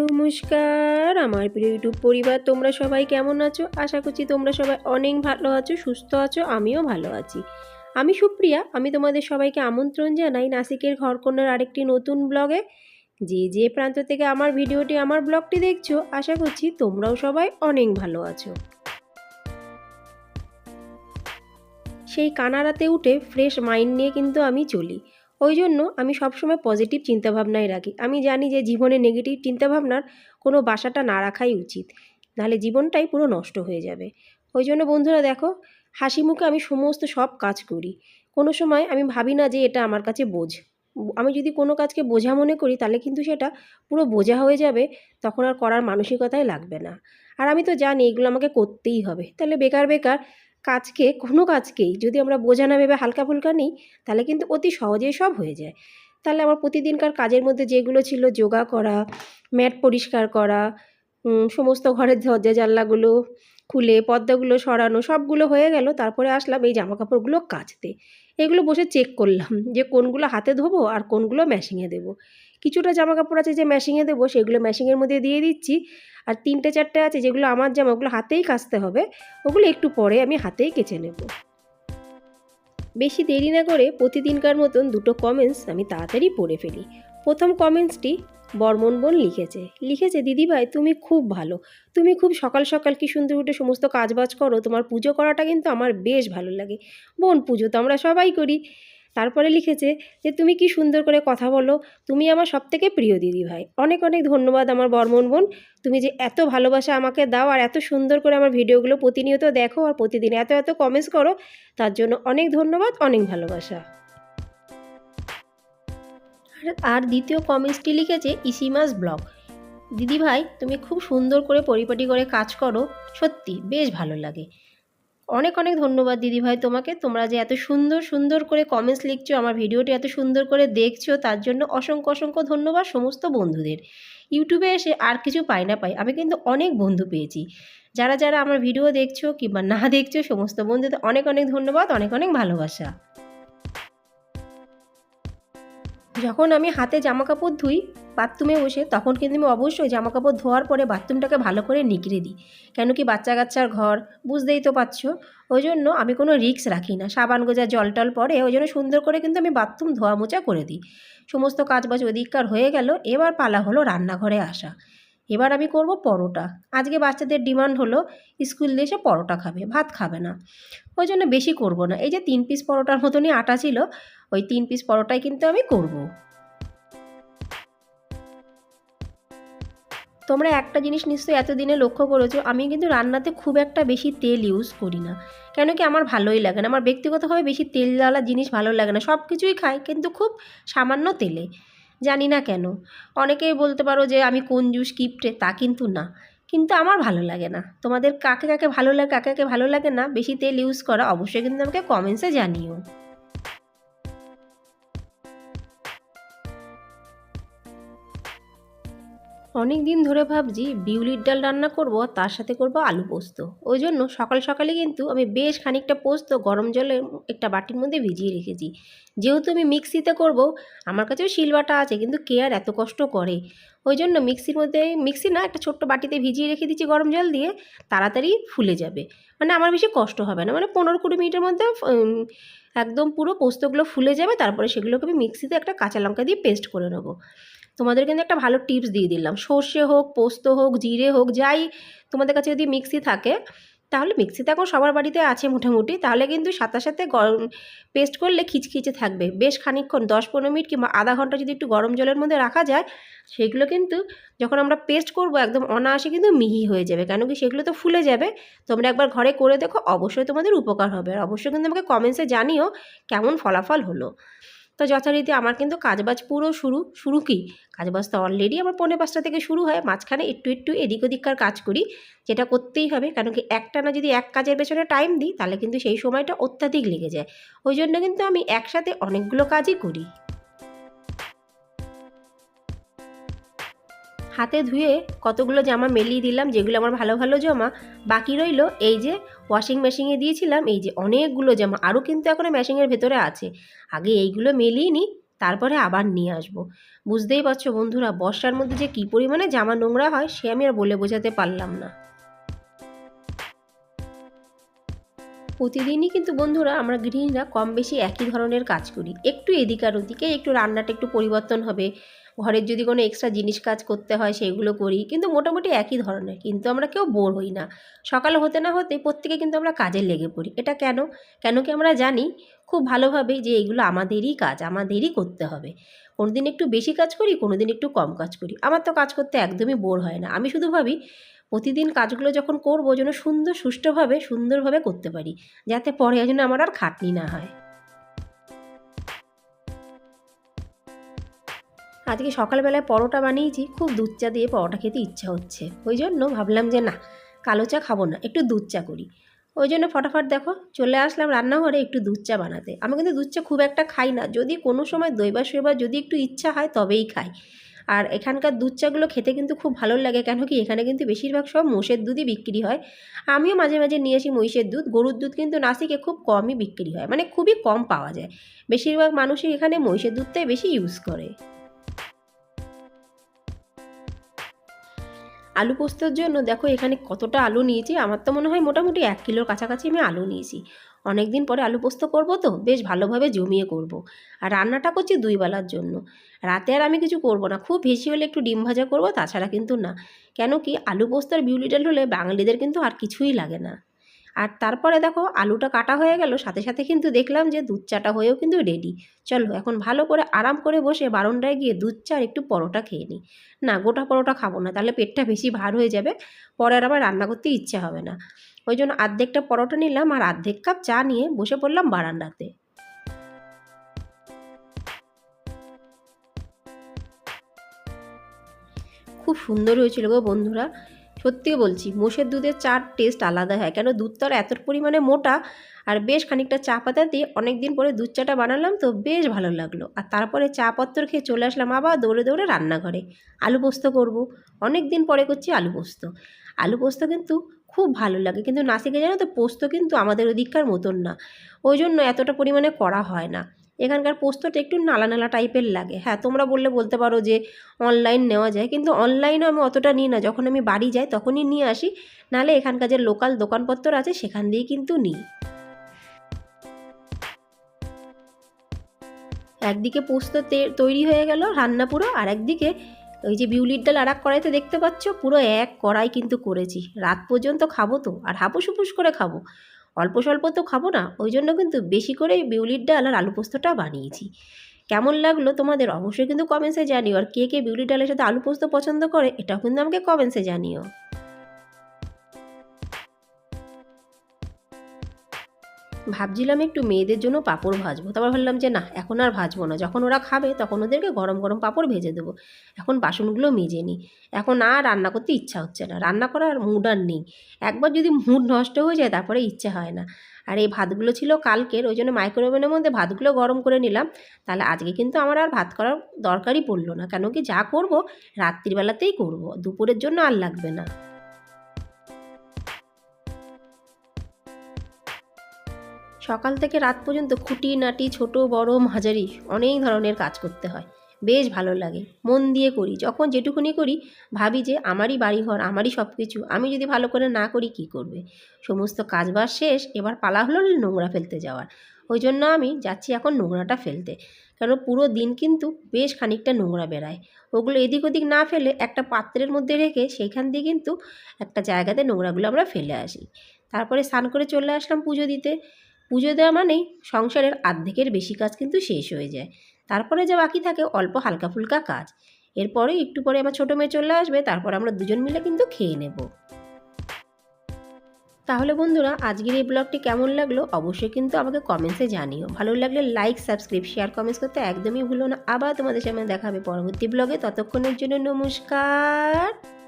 নমস্কার, আমার প্রিয় ইউটিউব পরিবার, তোমরা সবাই কেমন আছো? আশা করছি তোমরা সবাই অনেক ভালো আছো, সুস্থ আছো, আমিও ভালো আছি। আমি সুপ্রিয়া, আমি তোমাদের সবাইকে আমন্ত্রণ জানাই নাসিকের ঘরকন্যার আরেকটি নতুন ব্লগে। যে যে প্রান্ত থেকে আমার ভিডিওটি, আমার ব্লগটি দেখছ, আশা করছি তোমরাও সবাই অনেক ভালো আছো। সেই কানারাতে উঠে ফ্রেশ মাইন্ড নিয়ে কিন্তু আমি চলি। ওই জন্য আমি সবসময় পজিটিভ চিন্তাভাবনায় রাখি। আমি জানি যে জীবনে নেগেটিভ চিন্তাভাবনার কোনো বাসাটা না রাখাই উচিত, নাহলে জীবনটাই পুরো নষ্ট হয়ে যাবে। ওই জন্য বন্ধুরা দেখো, হাসি মুখে আমি সমস্ত সব কাজ করি। কোনো সময় আমি ভাবি না যে এটা আমার কাছে বোঝ। আমি যদি কোনো কাজকে বোঝা মনে করি, তাহলে কিন্তু সেটা পুরো বোঝা হয়ে যাবে, তখন আর করার মানসিকতাই লাগবে না। আর আমি তো জানি এগুলো আমাকে করতেই হবে। তাহলে বেকার বেকার কাজকে, কোনো কাজকেই যদি আমরা বোঝা না ভেবে হালকা ফুলকা নিই, তাহলে কিন্তু অতি সহজেই সব হয়ে যায়। তাহলে আমার প্রতিদিনকার কাজের মধ্যে যেগুলো ছিল, যোগা করা, ম্যাট পরিষ্কার করা সমস্ত ঘরের দরজা, জানলাগুলো খুলে, পর্দাগুলো সরানো, সবগুলো হয়ে গেল। তারপরে আসলাম এই জামা কাপড়গুলো কাচতে। এগুলো বসে চেক করলাম যে কোনগুলো হাতে ধোবো আর কোনগুলো মেশিংয়ে দেবো। কিছুটা জামা কাপড় আছে যে ম্যাশিংয়ে দেবো, সেগুলো মেশিংয়ের মধ্যে দিয়ে দিচ্ছি। আর তিনটে চারটে আছে যেগুলো আমার জামা, ওগুলো হাতেই কাচতে হবে। ওগুলো একটু পরে আমি হাতেই কেচে নেব। বেশি দেরি না করে প্রতিদিনকার মতন দুটো কমেন্টস আমি তাড়াতাড়ি পড়ে ফেলি। প্রথম কমেন্টসটি বর্মন বোন লিখেছে। লিখেছে, দিদিভাই, তুমি খুব ভালো। তুমি খুব সকাল সকাল কি সুন্দর উঠে সমস্ত কাজবাজ করো। তোমার পুজো করাটা কিন্তু আমার বেশ ভালো লাগে। বোন পুজো তো আমরা সবাই করি। তারপরে লিখেছে যে, তুমি কি সুন্দর করে কথা বলো। তুমি আমার সব থেকে প্রিয় দিদি ভাই। অনেক অনেক ধন্যবাদ আমার বর্মন বোন। তুমি যে এত ভালোবাসা আমাকে দাও আর এত সুন্দর করে আমার ভিডিওগুলো প্রতিনিয়ত দেখো আর প্রতিদিন এত এত কমেন্টস করো, তার জন্য অনেক ধন্যবাদ, অনেক ভালোবাসা। আর দ্বিতীয় কমেন্টসটি লিখেছে ইসিমাস ব্লগ। দিদি ভাই, তুমি খুব সুন্দর করে পরিপাটি করে কাজ করো। সত্যি, বেশ ভালো লাগে। অনেক অনেক ধন্যবাদ দিদিভাই তোমাকে। তোমরা যে এত সুন্দর সুন্দর করে কমেন্টস লিখছো, আমার ভিডিওটি এত সুন্দর করে দেখছ, তার জন্য অসংখ্য অসংখ্য ধন্যবাদ সমস্ত বন্ধুদের। ইউটিউবে এসে আর কিছু পাই না পাই, আমি কিন্তু অনেক বন্ধু পেয়েছি। যারা যারা আমার ভিডিও দেখছ কিংবা না দেখছ, সমস্ত বন্ধুদের অনেক অনেক ধন্যবাদ, অনেক অনেক ভালোবাসা। যখন আমি হাতে জামা কাপড় ধুই বাথরুমে বসে তখন কিন্তু আমি অবশ্যই জামা কাপড় ধোয়ার পরে বাথরুমটাকে ভালো করে নিগড়ে দিই। কেন কি বাচ্চা কাচ্চার ঘর, বুঝতেই তো পারছ? ওই জন্য আমি কোনো রিক্স রাখি না। সাবান গোজা জল টল পরে ওই জন্য সুন্দর করে কিন্তু আমি বাথরুম ধোয়া মোচা করে দিই। সমস্ত কাজ বাজ ওদিককার হয়ে গেল, এবার পালা হলো রান্নাঘরে আসা। এবার আমি করব পরোটা। আজকে বাচ্চাদের ডিমান্ড হলো, স্কুল এসে পরোটা খাবে, ভাত খাবে না। ওই জন্য বেশি করব না। এই যে তিন পিস পরোটার মতনই আটা ছিল, ওই তিন পিস পরোটাই কিন্তু আমি করব। তোমরা একটা জিনিস নিশ্চয়ই এতদিনে লক্ষ্য করেছ, আমি কিন্তু রান্নাতে খুব একটা বেশি তেল ইউজ করি না। কেন কি আমার ভালোই লাগে না, আমার ব্যক্তিগতভাবে বেশি তেলওয়ালা জিনিস ভালো লাগে না সব কিছুই খাই কিন্তু খুব সামান্য তেলে, জানি না কেন। অনেকেই বলতে পারো যে আমি কোন জুস কিপটে তা কিন্তু না। কিন্তু আমার ভালো লাগে না। তোমাদের কাকে কাকে ভালো লাগে, কাকে কাকে ভালো লাগে না, বেশি তেল ইউজ করা অবশ্যই কিন্তু আমাকে কমেন্টসে জানিও। অনেক দিন ধরে ভাবছি বিউলির ডাল রান্না করব, তার সাথে করব আলু পোস্ত। ওই জন্য সকাল সকালে কিন্তু আমি বেশ খানিকটা পোস্ত গরম জলে একটা বাটির মধ্যে ভিজিয়ে রেখেছি। যেহেতু আমি মিক্সিতে করব, আমার কাছেও শিলবাটা আছে, কিন্তু কে আর এত কষ্ট করে? ওই জন্য মিক্সির মধ্যে, মিক্সি না, একটা ছোট্ট বাটিতে ভিজিয়ে রেখে দিচ্ছি গরম জল দিয়ে, তাড়াতাড়ি ফুলে যাবে। মানে আমার বেশি কষ্ট হবে না মানে পনেরো কুড়ি মিনিটের মধ্যে একদম পুরো পোস্তগুলো ফুলে যাবে, তারপরে সেগুলোকে আমি মিক্সিতে একটা কাঁচা লঙ্কা দিয়ে পেস্ট করে নেব। তোমাদের কিন্তু একটা ভালো টিপস দিয়ে দিলাম। সর্ষে হোক, পোস্ত হোক, জিরে হোক, যাই তোমাদের কাছে যদি মিক্সি থাকে, তাহলে মিক্সি এখন সবার বাড়িতে আছে মোটামুটি, তাহলে কিন্তু সাথে সাথে গরম পেস্ট করলে খিচখিচে থাকবে। বেশ খানিকক্ষণ, দশ পনেরো মিনিট কিংবা আধা ঘণ্টা যদি একটু গরম জলের মধ্যে রাখা যায়, সেগুলো কিন্তু যখন আমরা পেস্ট করব একদম অনায়াসে কিন্তু মিহি হয়ে যাবে, কেন কি সেগুলো তো ফুলে যাবে। তোমরা একবার ঘরে করে দেখো, অবশ্যই তোমাদের উপকার হবে। আর অবশ্যই কিন্তু আমাকে কমেন্টসে জানিও কেমন ফলাফল হলো। তো যথারীতি আমার কিন্তু কাজবাজ পুরো শুরু শুরু কি? কাজবাজ তো অলরেডি আমার পৌনে পাঁচটা থেকে শুরু হয়, মাঝখানে একটু একটু এদিক ওদিককার কাজ করি, যেটা করতেই হবে, কেন কি একটা না যদি এক কাজের পেছনে টাইম দিই, তাহলে কিন্তু সেই সময়টা অত্যাধিক লেগে যায়। ওই জন্য কিন্তু আমি একসাথে অনেকগুলো কাজই করি। হাতে ধুয়ে কতগুলো জামা মেলিয়ে দিলাম, যেগুলো আমার ভালো ভালো জামা। বাকি রইল এই যে ওয়াশিং মেশিনে দিয়েছিলাম, এই যে অনেকগুলো জামা, আরও কিন্তু এখনও মেশিনের ভেতরে আছে। আগে এইগুলো মেলিয়ে নিই, তারপরে আবার নিয়ে আসব। বুঝতেই পারছ বন্ধুরা, বর্ষার মধ্যে যে কী পরিমাণে জামা নোংরা হয়, সে আমি আর বলে বোঝাতে পারলাম না। প্রতিদিনই কিন্তু বন্ধুরা আমরা গৃহিণীরা কম বেশি একই ধরনের কাজ করি। একটু এদিক আর ওদিকে, একটু রান্নাটা একটু পরিবর্তন হবে। ঘরের যদি কোনো এক্সট্রা জিনিস কাজ করতে হয় সেগুলো করি। কিন্তু মোটামুটি একই ধরনের, কিন্তু আমরা কেউ বোর হই না। সকাল হতে না হতে প্রত্যেকে কিন্তু আমরা কাজে লেগে পড়ি। এটা কেন? কেন কি আমরা জানি? খুব ভালোভাবে যে এগুলো আমাদেরই কাজ, আমাদেরই করতে হবে। কোনো দিন একটু বেশি কাজ করি কোনো দিন একটু কম কাজ করি। আমার তো কাজ করতে একদমই বোর হয় না। আমি শুধু ভাবি, প্রতিদিন কাজগুলো যখন করব যেন সুন্দর, সুষ্ঠুভাবে, সুন্দরভাবে করতে পারি, যাতে পরে যেন আমার আর খাটনি না হয়। আজকে সকালবেলায় পরোটা বানিয়েছি, খুব দুধ চা দিয়ে পরোটা খেতে ইচ্ছা হচ্ছে। ওই জন্য ভাবলাম যে না, কালো চা খাব না, একটু দুধ চা করি। ওই জন্য ফটাফট দেখো, চলে আসলাম রান্নাঘরে একটু দুধ চা বানাতে। আমি কিন্তু দুধ চা খুব একটা খাই না, যদি কোনো সময় দই বা শৈবা যদি একটু ইচ্ছা হয় তবেই খাই। আর এখানকার দুধ চাগুলো খেতে কিন্তু খুব ভালো লাগে কেন কি এখানে কিন্তু বেশিরভাগ সব মোষের দুধই বিক্রি হয়। আমিও মাঝে মাঝে নিয়ে আসি মহিষের দুধ, গরুর দুধ কিন্তু নাসিকে খুব কমই বিক্রি হয় মানে খুবই কম পাওয়া যায়। বেশিরভাগ মানুষই এখানে মহিষের দুধটাই বেশি ইউজ করে। আলু পোস্তর জন্য দেখো এখানে কতটা আলু নিয়েছি। আমার তো মনে হয় মোটামুটি এক কিলোর কাছাকাছি আমি আলু নিয়েছি। অনেক দিন পরে আলু পোস্ত করব তো, বেশ ভালোভাবে জমিয়ে করব। আর রান্নাটা করছি দুই বেলার জন্য। রাতে আর আমি কিছু করব না, খুব বেশি হলে একটু ডিম ভাজা করব, তাছাড়া কিন্তু না। কেন কি আলু পোস্ত আর বিউলি ডাল হলে বাঙালিদের কিন্তু আর কিছুই লাগে না। আর তারপরে দেখো আলুটা কাটা হয়ে গেল, সাথে সাথে কিন্তু দেখলাম যে দুধ চাটা হয়েও কিন্তু রেডি চলো এখন ভালো করে আরাম করে বসে বারণটায় গিয়ে দুধ চা আর একটু পরোটা খেয়ে নিই। না, গোটা পরোটা খাব না, তাহলে পেটটা বেশি ভার হয়ে যাবে, পরে আর আবার রান্না করতে ইচ্ছে হবে না। ওই জন্য আর্ধেকটা পরোটা নিলাম আর আর্ধেক কাপ চা নিয়ে বসে পড়লাম বারান্দাতে। খুব সুন্দর হয়েছিল গো বন্ধুরা। সত্যি বলছি, মোষের দুধের চার টেস্ট আলাদা হয়। কেন? দুধটা এত পরিমাণে মোটা। আর বেশ খানিকটা চা পাতা দিয়ে অনেক দিন পরে দুধ চাটা বানালাম তো বেশ ভালো লাগল। আর তারপরে চা পত্র খেয়ে চলে আসলাম আবার দৌড়ে দৌড়ে রান্নাঘরে। আলু পোস্ত করব। অনেক দিন পরে করছি আলু পোস্ত। আলু পোস্ত কিন্তু খুব ভালো লাগে। কিন্তু নাসিকে জানো তো পোস্ত কিন্তু আমাদের ওদিককার মতন না। ওই জন্য এতটা পরিমাণে করা হয় না। এখানকার পোস্তটা একটু নালা নালা টাইপের লাগে। হ্যাঁ তোমরা বললে বলতে পারো যে অনলাইন নেওয়া যায়, কিন্তু অনলাইনও আমি অতটা নিই না। যখন আমি বাড়ি যাই তখনই নিয়ে আসি নাহলে এখানকার যে লোকাল দোকানপত্র আছে সেখান দিয়েই কিন্তু নিই। একদিকে পোস্ত তৈরি হয়ে গেল রান্না পুরো, আর একদিকে ওই যে বিউলির ডাল আর এক কড়াইতে দেখতে পাচ্ছ, পুরো এক কড়াই কিন্তু করেছি। রাত পর্যন্ত খাব তো, আর হাপুস হুপুস করে খাব। অল্প স্বল্প তো খাব না, ওই জন্য কিন্তু বেশি করে বিউলির ডাল আর আলু পোস্তটা বানিয়েছি। কেমন লাগল তোমাদের অবশ্যই কিন্তু কমেন্টসে জানিও, আর কে কে বিউলির ডালের সাথে আলু পোস্ত পছন্দ করে এটাও কিন্তু আমাকে কমেন্টসে জানিও। ভাবছিলাম একটু মেয়েদের জন্য পাঁপড় ভাজবো। তারপর ভাবলাম যে না, এখন আর ভাজবো না। যখন ওরা খাবে তখন ওদেরকে গরম গরম পাঁপড় ভেজে দেবো। এখন বাসনগুলো মেজে নিই। এখন আর রান্না করতে ইচ্ছা হচ্ছে না। রান্না করার মুড আর নেই। একবার যদি মুড নষ্ট হয়ে যায় তারপরে ইচ্ছে হয় না। আর এই ভাতগুলো ছিল কালকের, ওই জন্য মাইক্রোওভেনের মধ্যে ভাতগুলো গরম করে নিলাম। তাহলে আজকে কিন্তু আমার আর ভাত করার দরকারই পড়ল না। কেন কি যা করব, রাত্রিবেলাতেই করব। দুপুরের জন্য আর লাগবে না। সকাল থেকে রাত পর্যন্ত খুঁটি নাটি ছোট, বড়, মাঝারি অনেক ধরনের কাজ করতে হয়। বেশ ভালো লাগে। মন দিয়ে করি। যখন যেটুকুনি করি, ভাবি যে আমারই বাড়িঘর, আমারই সব কিছু আমি যদি ভালো করে না করি, কি করবে? সমস্ত কাজবাজ শেষ, এবার পালা হলো নোংরা ফেলতে যাওয়ার। ওই জন্য আমি যাচ্ছি এখন নোংরাটা ফেলতে। কারণ পুরো দিন কিন্তু বেশ খানিকটা নোংরা বেড়ায়। ওগুলো এদিক ওদিক না ফেলে একটা পাত্রের মধ্যে রেখে সেইখান দিয়ে কিন্তু একটা জায়গাতে নোংরাগুলো আমরা ফেলে আসি। তারপরে স্নান করে চলে আসলাম পুজো দিতে। পুজো দেওয়া মানেই সংসারের আর্ধেকের বেশি কাজ কিন্তু শেষ হয়ে যায়। তারপরে যা বাকি থাকে, অল্প হালকা ফুলকা কাজ। এরপরে একটু পরে আমার ছোটো মেয়ে চলে আসবে, তারপর আমরা দুজন মিলে কিন্তু খেয়ে নেব। তাহলে বন্ধুরা, আজকের এই ব্লগটি কেমন লাগল অবশ্যই কিন্তু আমাকে কমেন্টসে জানিও। ভালো লাগলে লাইক, সাবস্ক্রাইব, শেয়ার, কমেন্টস করতে একদমই ভুলো না। আবার তোমাদের সামনে দেখাবে পরবর্তী ব্লগে। ততক্ষণের জন্য নমস্কার।